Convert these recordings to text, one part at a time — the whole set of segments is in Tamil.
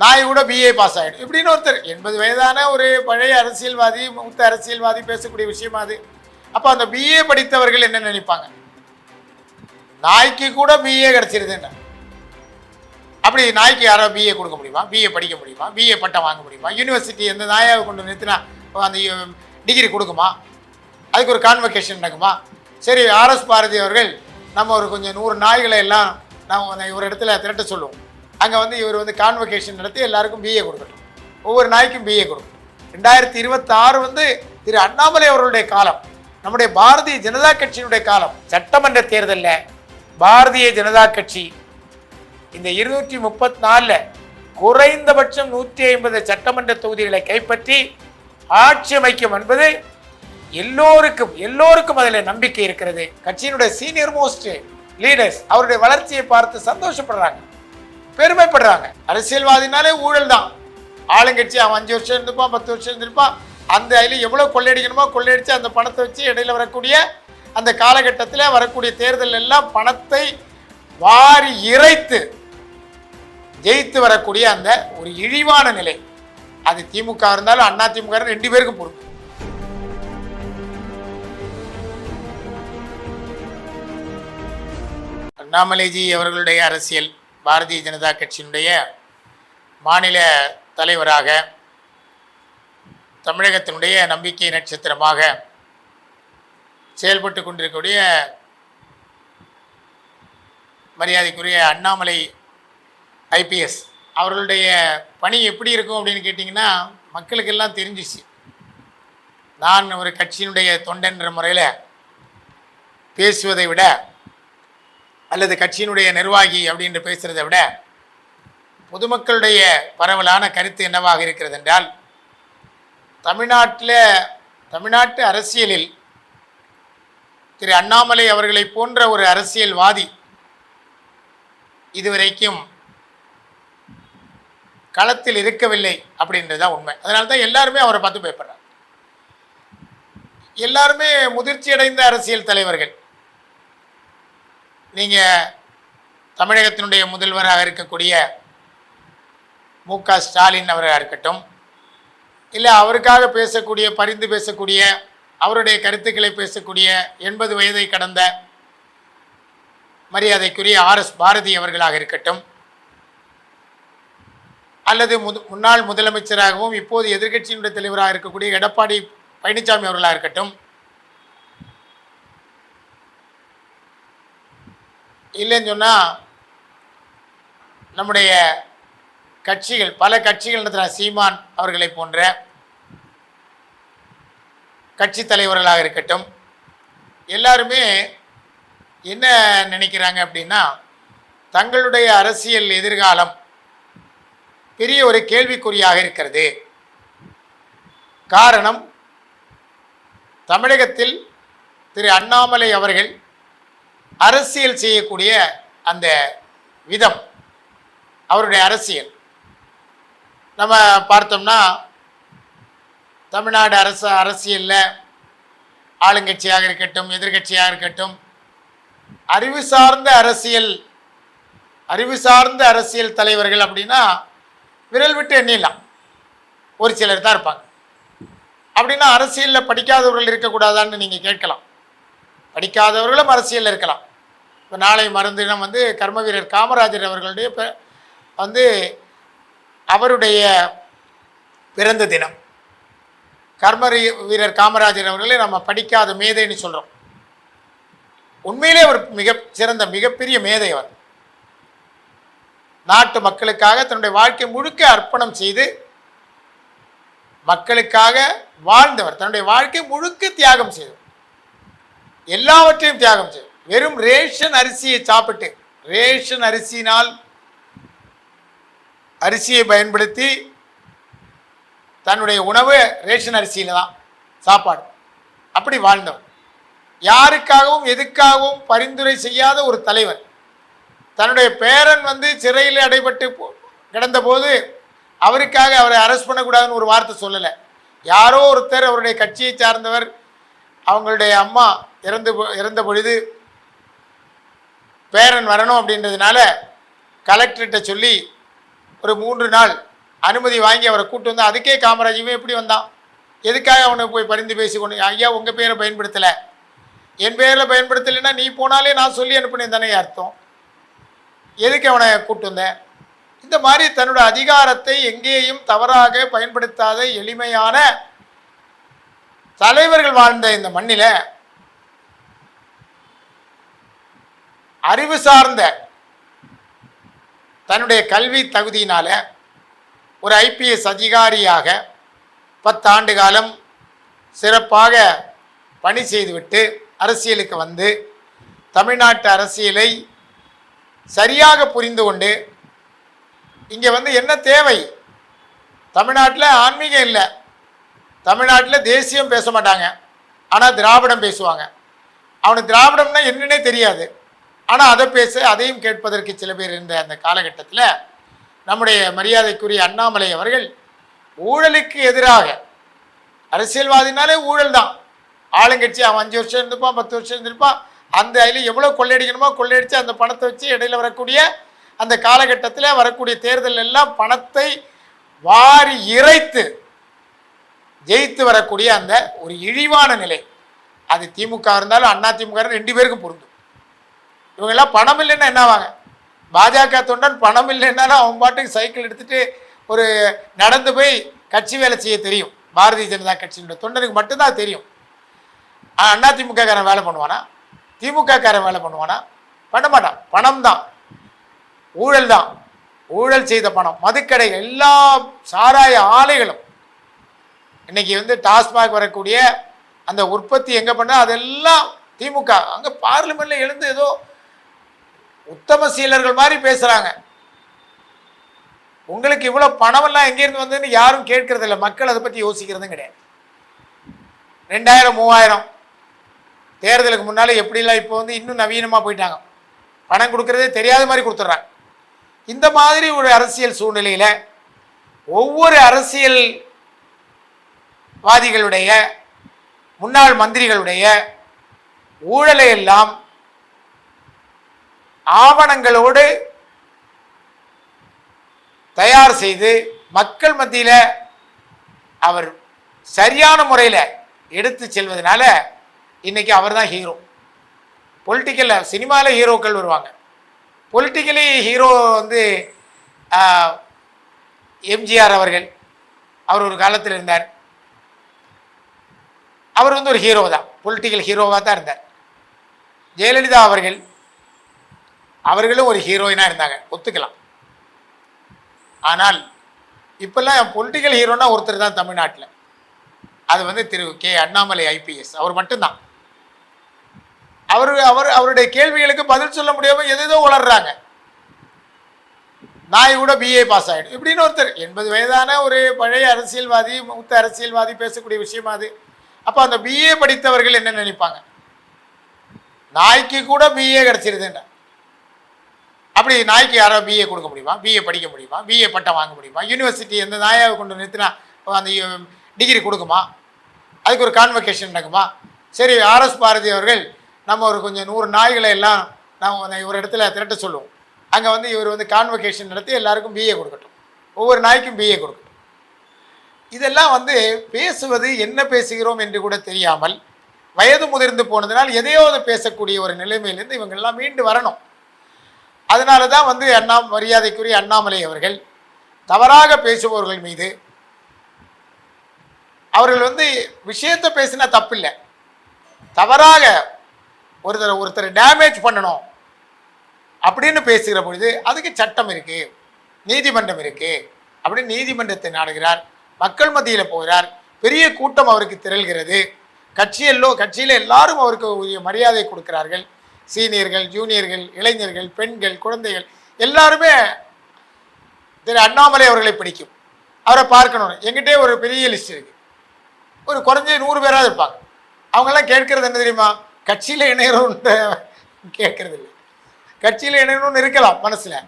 நாய் கூட பிஏ பாஸ் ஆகிடும் இப்படின்னு ஒருத்தர். எண்பது வயதான ஒரு பழைய அரசியல்வாதி மூத்த அரசியல்வாதி பேசக்கூடிய விஷயமா அது. அப்போ அந்த பிஏ படித்தவர்கள் என்ன நினைப்பாங்க? நாய்க்கு கூட பிஏ கிடச்சிருதுன்னா அப்படி நாய்க்கு யாரோ பிஏ கொடுக்க முடியுமா? பிஏ படிக்க முடியுமா? பிஏ பட்டம் வாங்க முடியுமா? யூனிவர்சிட்டி எந்த நாயாவை கொண்டு நிறுத்தினா அந்த டிகிரி கொடுக்குமா? அதுக்கு ஒரு கான்வெகேஷன் நடக்குமா? சரி ஆர்எஸ் பாரதி அவர்கள் நம்ம ஒரு கொஞ்சம் நூறு நாய்களை எல்லாம் நம்ம ஒரு இடத்துல திரட்ட சொல்லுவோம். அங்கே வந்து இவர் வந்து கான்வெகேஷன் நடத்தி எல்லாருக்கும் பிஏ கொடுக்கணும் ஒவ்வொரு நாய்க்கும் பிஏ கொடுக்கும் ரெண்டாயிரத்தி இருபத்தாறு வந்து திரு அண்ணாமலை அவர்களுடைய காலம் நம்முடைய பாரதிய ஜனதா கட்சியினுடைய காலம். சட்டமன்ற தேர்தலில் பாரதிய ஜனதா கட்சி இந்த இருநூற்றி முப்பத்தி நாலில் குறைந்தபட்சம் நூற்றி ஐம்பது சட்டமன்ற தொகுதிகளை கைப்பற்றி ஆட்சி அமைக்கும் என்பது எல்லோருக்கும் எல்லோருக்கும் அதில் நம்பிக்கை இருக்கிறது. கட்சியினுடைய சீனியர் மோஸ்ட் லீடர்ஸ் அவருடைய வளர்ச்சியை பார்த்து சந்தோஷப்படுறாங்க. பெருமைப்படுறாங்க. அரசியல்வாதினாலே ஊழல் தான் ஆளுங்கட்சி அவன் அஞ்சு வருஷம் இருந்திருப்பான் பத்து வருஷம் இருந்திருப்பான். அந்த அதில் எவ்வளோ கொள்ளையடிக்கணுமோ கொள்ளையடித்து அந்த பணத்தை வச்சு இடையில வரக்கூடிய அந்த காலகட்டத்தில் வரக்கூடிய தேர்தல் எல்லாம் பணத்தை வாரி இறைத்து ஜெயித்து வரக்கூடிய அந்த ஒரு இழிவான நிலை. அது திமுக இருந்தாலும் அண்ணா திமுக ரெண்டு பேருக்கும் பொறுப்பு. அண்ணாமலைஜி அவர்களுடைய அரசியல். பாரதிய ஜனதா கட்சியினுடைய மாநில தலைவராக தமிழகத்தினுடைய நம்பிக்கை நட்சத்திரமாக செயல்பட்டு கொண்டிருக்கக்கூடிய மரியாதைக்குரிய அண்ணாமலை ஐபிஎஸ் அவர்களுடைய பணி எப்படி இருக்கும் அப்படின்னு கேட்டிங்கன்னா மக்களுக்கெல்லாம் தெரிஞ்சிச்சு. நான் ஒரு கட்சியினுடைய தொண்டன்ற முறையில் பேசுவதை விட அல்லது கட்சியினுடைய நிர்வாகி அப்படின்னு பேசுகிறத விட பொதுமக்களுடைய பரவலான கருத்து என்னவாக இருக்கிறது என்றால் தமிழ்நாட்டில் தமிழ்நாட்டு அரசியலில் திரு அண்ணாமலை அவர்களை போன்ற ஒரு அரசியல்வாதி இதுவரைக்கும் களத்தில் இருக்கவில்லை அப்படின்றது தான் உண்மை. அதனால தான் எல்லாருமே அவரை பார்த்து பயப்படுறாங்க. எல்லாருமே முதிர்ச்சி அடைந்த அரசியல் தலைவர்கள். நீங்கள் தமிழகத்தினுடைய முதல்வராக இருக்கக்கூடிய மு க ஸ்டாலின் அவராக இருக்கட்டும் இல்லை அவருக்காக பேசக்கூடிய பரிந்து பேசக்கூடிய அவருடைய கருத்துக்களை பேசக்கூடிய எண்பது வயதை கடந்த மரியாதைக்குரிய ஆர்எஸ் பாரதி அவர்களாக இருக்கட்டும் அல்லது முது முன்னாள் முதலமைச்சராகவும் இப்போது எதிர்கட்சியினுடைய தலைவராக இருக்கக்கூடிய எடப்பாடி பழனிசாமி அவர்களாக இருக்கட்டும் இல்லைன்னு சொன்னால் நம்முடைய கட்சிகள் பல கட்சிகள் நடத்துகிற சீமான் அவர்களை போன்ற கட்சி தலைவர்களாக இருக்கட்டும் எல்லாருமே என்ன நினைக்கிறாங்க அப்படின்னா தங்களுடைய அரசியல் எதிர்காலம் பெரிய ஒரு கேள்விக்குறியாக இருக்கிறது. காரணம் தமிழகத்தில் திரு அண்ணாமலை அவர்கள் அரசியல் செய்யக்கூடிய அந்த விதம் அவருடைய அரசியல். நம்ம பார்த்தோம்னா தமிழ்நாடு அரசு அரசியலில் ஆளுங்கட்சியாக இருக்கட்டும் எதிர்க்கட்சியாக இருக்கட்டும் அறிவு சார்ந்த அரசியல் அறிவு சார்ந்த அரசியல் தலைவர்கள் அப்படின்னா விரல் விட்டு எண்ணிடலாம். ஒரு சிலர் தான் இருப்பாங்க. அப்படின்னா அரசியலில் படிக்காதவர்கள் இருக்கக்கூடாதான்னு நீங்கள் கேட்கலாம். படிக்காதவர்களும் அரசியலில் இருக்கலாம். இப்போ நாளை மருந்தினம் வந்து கர்ம வீரர் காமராஜர் அவர்களுடைய வந்து அவருடைய பிறந்த தினம். கர்ம வீரர் காமராஜர் அவர்களை நம்ம படிக்காத மேதைன்னு சொல்கிறோம் உண்மையிலே ஒரு மிக சிறந்த மிகப்பெரிய மேதை அவர். நாட்டு மக்களுக்காக தன்னுடைய வாழ்க்கை முழுக்க அர்ப்பணம் செய்து மக்களுக்காக வாழ்ந்தவர். தன்னுடைய வாழ்க்கை முழுக்க தியாகம் செய்தவர். எல்லாவற்றையும் தியாகம் செய்யும் வெறும் ரேஷன் அரிசியை சாப்பிட்டு ரேஷன் அரிசினால் அரிசியை பயன்படுத்தி தன்னுடைய உணவு ரேஷன் அரிசியில் தான் சாப்பாடு. அப்படி வாழ்ந்தவர் யாருக்காகவும் எதுக்காகவும் பரிந்துரை செய்யாத ஒரு தலைவர் தன்னுடைய பேரன் வந்து சிறையில் அடைபட்டு கிடந்தபோது அவருக்காக அவரை அரெஸ்ட் பண்ணக்கூடாதுன்னு ஒரு வார்த்தை சொல்லலை. யாரோ ஒருத்தர் அவருடைய கட்சியை சார்ந்தவர் அவங்களுடைய அம்மா இறந்து போ- இறந்த பொழுது பேரன் வரணும் அப்படின்றதுனால கலெக்டர்கிட்ட சொல்லி ஒரு மூன்று நாள் அனுமதி வாங்கி அவரை கூட்டு வந்தால் அதுக்கே காமராஜுமே எப்படி வந்தான்? எதுக்காக அவனை போய் பரிந்து பேசி கொண்டு ஐயா உங்கள் பேரை பயன்படுத்தலை. என் பேரில் பயன்படுத்தலைன்னா நீ போனாலே நான் சொல்லி அனுப்பினேன் தானே அர்த்தம்? எதுக்கு அவனை கூப்பிட்டு வந்தேன் இந்த மாதிரி தன்னோட அதிகாரத்தை எங்கேயும் தவறாக பயன்படுத்தாத எளிமையான தலைவர்கள் வாழ்ந்த இந்த மண்ணில் அறிவு சார்ந்த தன்னுடைய கல்வி தகுதியினால ஒரு ஐபிஎஸ் அதிகாரியாக பத்தாண்டு காலம் சிறப்பாக பணி செய்துவிட்டு அரசியலுக்கு வந்து தமிழ்நாட்டு அரசியலை சரியாக புரிந்து கொண்டு இங்கே வந்து என்ன தேவை? தமிழ்நாட்டில் ஆன்மீகம் இல்லை. தமிழ்நாட்டில் தேசியம் பேச மாட்டாங்க. ஆனால் திராவிடம் பேசுவாங்க. அவனுக்கு திராவிடம்னா என்னன்னே தெரியாது. ஆனால் அதை பேச அதையும் கேட்பதற்கு சில பேர் இருந்த அந்த காலகட்டத்தில் நம்முடைய மரியாதைக்குரிய அண்ணாமலை அவர்கள் ஊழலுக்கு எதிராக அரசியல்வாதினாலே ஊழல் தான். ஆளுங்கட்சி அவன் அஞ்சு வருஷம் இருந்திருப்பான் பத்து வருஷம் இருந்திருப்பான். அந்த அதில் எவ்வளோ கொள்ளையடிக்கணுமோ கொள்ளையடித்து அந்த பணத்தை வச்சு இடையில வரக்கூடிய அந்த காலகட்டத்தில் வரக்கூடிய தேர்தல் எல்லாம் பணத்தை வாரி இறைத்து ஜெயித்து வரக்கூடிய அந்த ஒரு இழிவான நிலை. அது திமுக இருந்தாலும் அண்ணா திமுக ரெண்டு பேருக்கும் பொருந்தும். இவங்கெல்லாம் பணம் இல்லைன்னா என்னவாங்க? பாஜக தொண்டன் பணம் இல்லைன்னாலும் அவன் பாட்டுக்கு சைக்கிள் எடுத்துட்டு ஒரு நடந்து போய் கட்சி வேலை செய்ய தெரியும். பாரதிய ஜனதா கட்சியினுடைய தொண்டனுக்கு மட்டும்தான் தெரியும். அண்ணா திமுக காரன் வேலை பண்ணுவானா? திமுககாரன் வேலை பண்ணுவானா? பண்ண மாட்டான். பணம் தான். ஊழல் தான். ஊழல் செய்த பணம். மதுக்கடை எல்லா சாராய ஆலைகளும். இன்னைக்கு வந்து டாஸ்மாக் வரக்கூடிய அந்த உற்பத்தி எங்கே பண்ண? அதெல்லாம் திமுக. அங்கே பார்லிமெண்ட்டில் எழுந்து ஏதோ உத்தம சீலர்கள் மாதிரி பேசுகிறாங்க உங்களுக்கு இவ்வளோ பணமெல்லாம் எங்கேருந்து வந்ததுன்னு யாரும் கேட்கறது இல்லை மக்கள் அதை பற்றி யோசிக்கிறதும் கிடையாது. ரெண்டாயிரம் மூவாயிரம். தேர்தலுக்கு முன்னால் எப்படிலாம் இப்போ வந்து இன்னும் நவீனமாக போயிட்டாங்க. பணம் கொடுக்கறதே தெரியாத மாதிரி கொடுத்துட்றாங்க. இந்த மாதிரி ஒரு அரசியல் சூழ்நிலையில் ஒவ்வொரு அரசியல் வாதிகளுடைய முன்னாள் மந்திரிகளுடைய ஊழலை எல்லாம் ஆவணங்களோடு தயார் செய்து மக்கள் மத்தியில் அவர் சரியான முறையில் எடுத்து செல்வதனால இன்னைக்கு அவர் தான் ஹீரோ பொலிட்டிக்கலில் சினிமாவில் ஹீரோக்கள் வருவாங்க. பொலிட்டிக்கலி ஹீரோ வந்து எம்ஜிஆர் அவர்கள் அவர் ஒரு காலத்தில் இருந்தார். அவர் வந்து ஒரு ஹீரோ தான். பொலிட்டிக்கல் ஹீரோவாக தான் இருந்தார். ஜெயலலிதா அவர்கள் அவர்களும் ஒரு ஹீரோயினாக இருந்தாங்க. ஒத்துக்கலாம். ஆனால் இப்போல்லாம் பொலிட்டிக்கல் ஹீரோனா ஒருத்தர் தான் தமிழ்நாட்டில். அது வந்து திரு கே அண்ணாமலை ஐபிஎஸ் அவர் மட்டும்தான். அவர் அவர் அவருடைய கேள்விகளுக்கு பதில் சொல்ல முடியாமல் எதேதோ உளர்றாங்க. நாய் கூட பிஏ பாஸ் ஆகிடும் இப்படின்னு ஒருத்தர். எண்பது வயதான ஒரு பழைய அரசியல்வாதி மூத்த அரசியல்வாதி பேசக்கூடிய விஷயமா அது. அப்போ அந்த பிஏ படித்தவர்கள் என்ன நினைப்பாங்க? நாய்க்கு கூட பிஏ கிடச்சிருதுன்ற. அப்படி நாய்க்கு யாரோ பிஏ கொடுக்க முடியுமா? பிஏ படிக்க முடியுமா? பிஏ பட்டம் வாங்க முடியுமா? யூனிவர்சிட்டி எந்த நாயாக கொண்டு நிறுத்தினா அந்த டிகிரி கொடுக்குமா? அதுக்கு ஒரு கான்வெகேஷன் நடக்குமா? சரி ஆர்எஸ் பாரதி அவர்கள் நம்ம ஒரு கொஞ்சம் நூறு நாய்களை எல்லாம் நம்ம ஒரு இடத்துல திரட்ட சொல்லுவோம். அங்கே வந்து இவர் வந்து கான்வெகேஷன் நடத்தி எல்லாருக்கும் பிஏ கொடுக்கட்டும். ஒவ்வொரு நாய்க்கும் பிஏ கொடுக்கட்டும். இதெல்லாம் வந்து பேசுவது என்ன பேசுகிறோம் என்று கூட தெரியாமல் வயது முதிர்ந்து போனதுனால் எதையோ பேசக்கூடிய ஒரு நிலைமையிலேருந்து இவங்கெல்லாம் மீண்டு வரணும். அதனால தான் வந்து அண்ணா மரியாதைக்குரிய அண்ணாமலை அவர்கள் தவறாக பேசுபவர்கள் மீது அவர்கள் வந்து விஷயத்தை பேசினா தப்பில்லை. தவறாக ஒருத்தர் ஒருத்தர் டேமேஜ் பண்ணணும் அப்படின்னு பேசுகிற பொழுது அதுக்கு சட்டம் இருக்குது நீதிமன்றம் இருக்குது அப்படின்னு நீதிமன்றத்தை நாடுகிறார் மக்கள் மத்தியில் போகிறார் பெரிய கூட்டம் அவருக்கு திரள்கிறது. கட்சியெல்லோ கட்சியில் எல்லாரும் அவருக்கு உரிய மரியாதை கொடுக்கிறார்கள். சீனியர்கள் ஜூனியர்கள் இளைஞர்கள் பெண்கள் குழந்தைகள் எல்லாருமே திரு அண்ணாமலை அவர்களை பிடிக்கும். அவரை பார்க்கணும் எங்கிட்டே ஒரு பெரிய லிஸ்ட் இருக்கு. ஒரு குறைஞ்ச நூறு பேராவது இருப்பாங்க. அவங்கெல்லாம் கேட்கறது என்ன தெரியுமா? கட்சியில் இணையணும்னு கேட்கறது இல்லை கட்சியில் இணையணும்னு இருக்கலாம் மனசில்.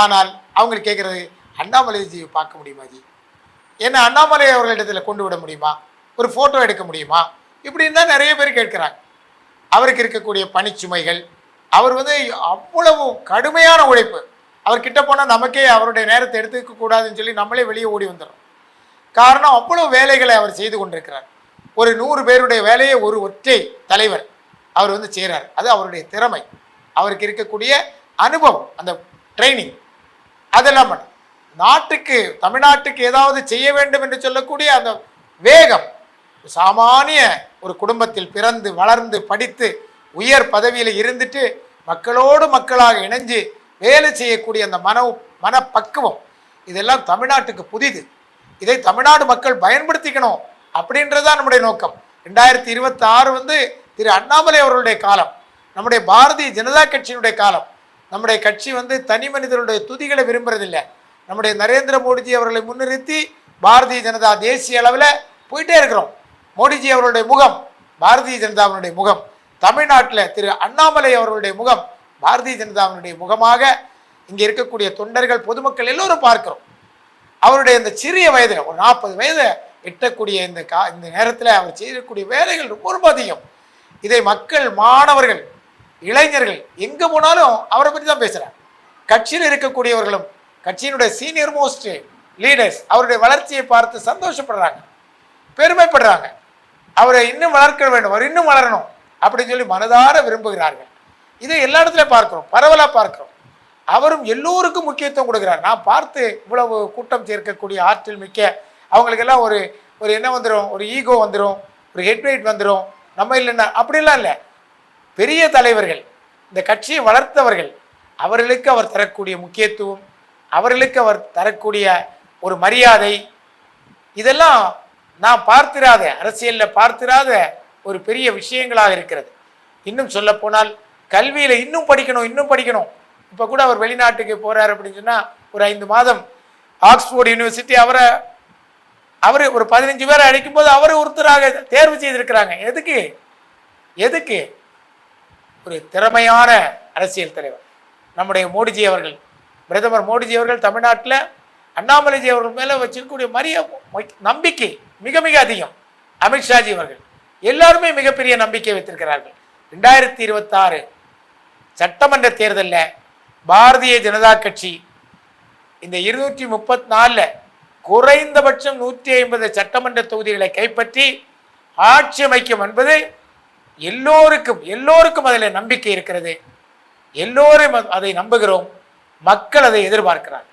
ஆனால் அவங்க கேட்குறது அண்ணாமலைஜியை பார்க்க முடியுமா ஜி? என்ன அண்ணாமலை அவர்களிடத்தில் கொண்டு விட முடியுமா? ஒரு ஃபோட்டோ எடுக்க முடியுமா? இப்படின்னு தான் நிறைய பேர் கேட்குறாங்க. அவருக்கு இருக்கக்கூடிய பணிச்சுமைகள் அவர் வந்து அவ்வளவு கடுமையான உழைப்பு. அவர் கிட்ட போனால் நமக்கே அவருடைய நேரத்தை எடுத்துக்க கூடாதுன்னு சொல்லி நம்மளே வெளியே ஓடி வந்துடும் காரணம் அவ்வளவு வேலைகளை அவர் செய்து கொண்டிருக்கிறார். ஒரு நூறு பேருடைய வேலையை ஒரு ஒற்றை தலைவர் அவர் வந்து செய்கிறார் அது அவருடைய திறமை. அவருக்கு இருக்கக்கூடிய அனுபவம் அந்த ட்ரைனிங் அதெல்லாம் நாட்டுக்கு தமிழ்நாட்டுக்கு ஏதாவது செய்ய வேண்டும் என்று சொல்லக்கூடிய அந்த வேகம். சாமானிய ஒரு குடும்பத்தில் பிறந்து வளர்ந்து படித்து உயர் பதவியில் இருந்துட்டு மக்களோடு மக்களாக இணைஞ்சு வேலை செய்யக்கூடிய அந்த மன மனப்பக்குவம் இதெல்லாம் தமிழ்நாட்டுக்கு புதிது. இதை தமிழ்நாடு மக்கள் பயன்படுத்திக்கணும் அப்படின்றதுதான் நம்முடைய நோக்கம். ரெண்டாயிரத்தி இருபத்தி ஆறு வந்து திரு அண்ணாமலை அவர்களுடைய காலம் நம்முடைய பாரதிய ஜனதா கட்சியினுடைய காலம். நம்முடைய கட்சி வந்து தனி மனிதருடைய துதிகளை விரும்புறதில்லை. நம்முடைய நரேந்திர மோடிஜி அவர்களை முன்னிறுத்தி பாரதிய ஜனதா தேசிய அளவில் போயிட்டே இருக்கிறோம். மோடிஜி அவர்களுடைய முகம் பாரதிய ஜனதாவினுடைய முகம் தமிழ்நாட்டில் திரு அண்ணாமலை அவர்களுடைய முகம் பாரதிய ஜனதாவினுடைய முகமாக இங்கே இருக்கக்கூடிய தொண்டர்கள் பொதுமக்கள் எல்லோரும் பார்க்கிறோம். அவருடைய இந்த சிறிய வயதில் ஒரு நாற்பது வயது எட்டக்கூடிய இந்த கா இந்த நேரத்தில் அவர் செய்யக்கூடிய வேலைகள் ரொம்ப ரொம்ப அதிகம். இதை மக்கள் மாணவர்கள் இளைஞர்கள் எங்கே போனாலும் அவரை பற்றி தான் பேசுகிறார் கட்சியில் இருக்கக்கூடியவர்களும் கட்சியினுடைய சீனியர் மோஸ்ட் லீடர்ஸ் அவருடைய வளர்ச்சியை பார்த்து சந்தோஷப்படுறாங்க பெருமைப்படுறாங்க. அவரை இன்னும் வளர்க்க வேண்டும் அவர் இன்னும் வளரணும் அப்படின்னு சொல்லி மனதார விரும்புகிறார்கள். இதை எல்லா இடத்துலையும் பார்க்கிறோம் பரவலாக பார்க்கிறோம். அவரும் எல்லோருக்கும் முக்கியத்துவம் கொடுக்குறார். நான் பார்த்து இவ்வளவு கூட்டம் சேர்க்கக்கூடிய ஆற்றல் மிக்க அவங்களுக்கெல்லாம் ஒரு ஒரு என்ன வந்துடும் ஒரு ஈகோ வந்துடும் ஒரு ஹெட்வெயிட் வந்துடும் நம்ம இல்லைன்னா அப்படிலாம் இல்லை. பெரிய தலைவர்கள் இந்த கட்சியை வளர்த்தவர்கள் அவர்களுக்கு அவர் தரக்கூடிய முக்கியத்துவம் அவர்களுக்கு அவர் தரக்கூடிய ஒரு மரியாதை இதெல்லாம் நான் பார்த்திராத அரசியலில் பார்த்திராத ஒரு பெரிய விஷயங்களாக இருக்கிறது. இன்னும் சொல்லப்போனால் கல்வியில் இன்னும் படிக்கணும் இன்னும் படிக்கணும். இப்போ கூட அவர் வெளிநாட்டுக்கு போகிறார் அப்படின்னு சொன்னால் ஒரு ஐந்து மாதம் ஆக்ஸ்போர்ட் யூனிவர்சிட்டி அவரை அவர் ஒரு பதினஞ்சு பேரை அழைக்கும் போது அவர் ஒருத்தராக தேர்வு செய்திருக்கிறாங்க. எதுக்கு? எதுக்கு? ஒரு திறமையான அரசியல் தலைவர். நம்முடைய மோடிஜி அவர்கள் பிரதமர் மோடிஜி அவர்கள் தமிழ்நாட்டில் அண்ணாமலைஜி அவர்கள் மேலே வச்சிருக்கக்கூடிய மரிய நம்பிக்கை மிக மிக அதிகம். அமித்ஷாஜி அவர்கள். எல்லாருமே மிகப்பெரிய நம்பிக்கை வைத்திருக்கிறார்கள். ரெண்டாயிரத்தி இருபத்தாறு சட்டமன்ற தேர்தலில் பாரதிய ஜனதா கட்சி இந்த இருநூற்றி முப்பத்தி நாலில் குறைந்தபட்சம் நூற்றி ஐம்பது சட்டமன்ற தொகுதிகளை கைப்பற்றி ஆட்சி அமைக்கும் என்பது எல்லோருக்கும் எல்லோருக்கும் அதில் நம்பிக்கை இருக்கிறது. எல்லோரும் அதை நம்புகிறோம். மக்கள் அதை எதிர்பார்க்கிறார்